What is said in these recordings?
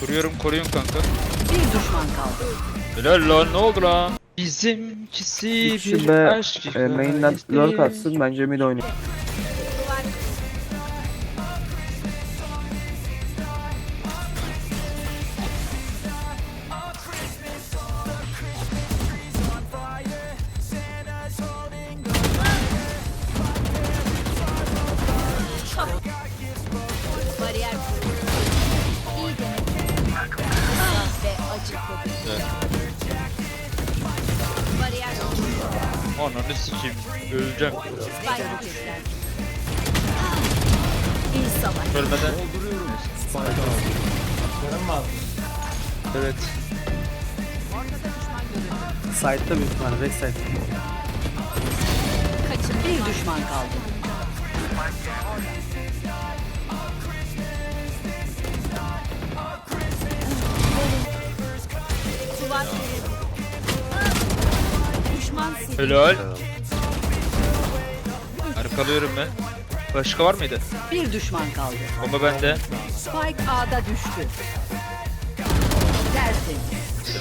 Kuruyorum koruyun kanka. Bir düşman kaldı. Helal lan ne oldu lan? Bizimkisi bir aşk e, main'den lurk atsın bence mid oynayın. Ananı sikeyim. Öleceğim. Spike ateşler. İyi savaş. Ölmeden. Evet. Side'da büyük ihtimalle backside. Kaçın. Bir düşman kaldı. Helal. Arkalıyorum ben. Başka var mıydı? Bir düşman kaldı. Bomba bende. Spike A'da düştü. Tertemiz.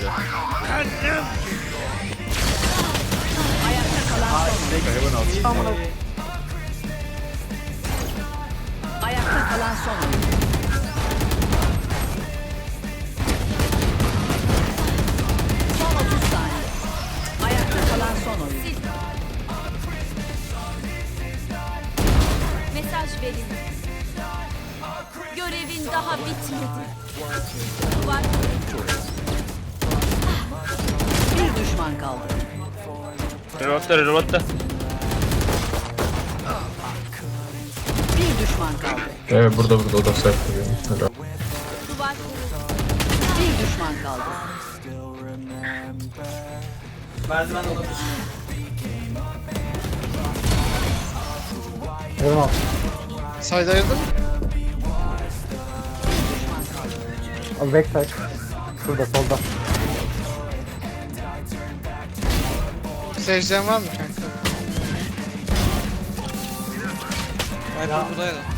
Ayakta kalan son. Ayakta kalan. Son Mesaj verin. Görevin daha bitmedi. Duvar. Bir düşman kaldı. Reload'da reload'da. Bir düşman kaldı. Evet burada burada o da sert duruyor. Duvar. Bir düşman kaldı. Merdiven olabilir. Side kaldı. Abi backside. Şurada solda. Secden var mı kanka? Viper buradaydı.